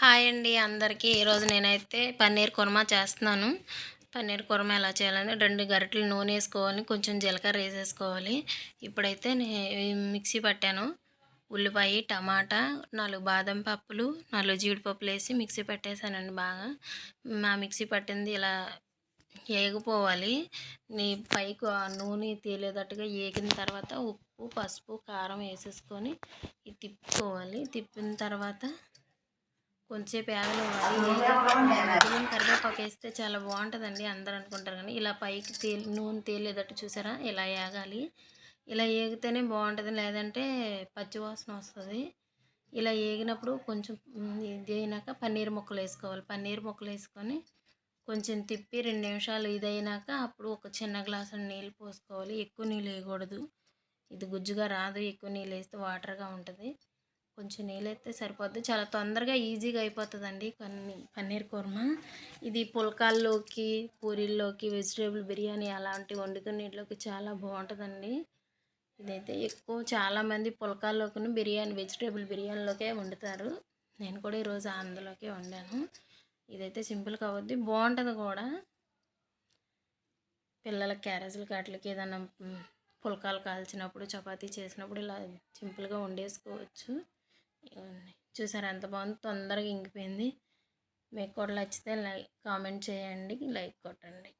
Hi అండి అందరికీ. ఈరోజు నేనైతే పన్నీర్ కుర్మా చేస్తున్నాను. పన్నీర్ కుర్మా ఎలా చేయాలని రెండు గరిటెలు నూనె వేసుకోవాలి కొంచెం జీలకర్ర వేసేసుకోవాలి. ఇప్పుడైతే నేను మిక్సీ పట్టాను. ఉల్లిపాయ టమాటా నాలుగు బాదం పప్పులు నాలుగు జీడిపప్పులు వేసి మిక్సీ పెట్టేశానండి బాగా. మా మిక్సీ పట్టింది ఇలా ఏగిపోవాలి. నీ పైకి ఆ నూనె తేలేటట్టుగా ఏగిన తర్వాత ఉప్పు పసుపు కారం వేసేసుకొని తిప్పుకోవాలి. తిప్పిన తర్వాత కొంచెంసేపు ఏగనివ్వాలి కరివేపాకు వేస్తే చాలా బాగుంటుందండి అందరు అనుకుంటారు కానీ ఇలా పైకి తేలి నూనె తేలేదట్టు చూసారా? ఇలా ఏగాలి. ఇలా ఏగితేనే బాగుంటుంది. లేదంటే పచ్చివాసన వస్తుంది. ఇలా ఏగినప్పుడు కొంచెం ఇది అయినాక పన్నీర్ ముక్కలు వేసుకోవాలి. పన్నీర్ ముక్కలు వేసుకొని కొంచెం తిప్పి రెండు నిమిషాలు ఇది అయినాక అప్పుడు ఒక చిన్న గ్లాసు నీళ్ళు పోసుకోవాలి. ఎక్కువ నీళ్ళు వేయకూడదు. ఇది గుజ్జుగా రాదు. ఎక్కువ నీళ్ళు వేస్తే వాటర్గా ఉంటుంది. కొంచెం నీళ్ళైతే సరిపోద్ది. చాలా తొందరగా ఈజీగా అయిపోతుందండి. కొన్ని పన్నీర్ కుర్మా. ఇది పుల్కాల్లోకి పూరీల్లోకి వెజిటేబుల్ బిర్యానీ అలాంటి వండుకునేట్లోకి చాలా బాగుంటుందండి. ఇదైతే ఎక్కువ చాలామంది పుల్కాల్లోకి బిర్యానీ వెజిటేబుల్ బిర్యానీలోకే వండుతారు. నేను కూడా ఈరోజు అందులోకే వండాను. ఇదైతే సింపుల్గా అవుద్ది. బాగుంటుంది కూడా. పిల్లల క్యారేజీల కాట్లకి ఏదైనా పుల్కాలు కాల్చినప్పుడు చపాతీ చేసినప్పుడు ఇలా సింపుల్గా వండేసుకోవచ్చు. చూసారు ఎంత బాగుంది? తొందరగా ఇంకిపోయింది. మీకు కూడా నచ్చితే లైక్ కామెంట్ చేయండి. లైక్ కొట్టండి.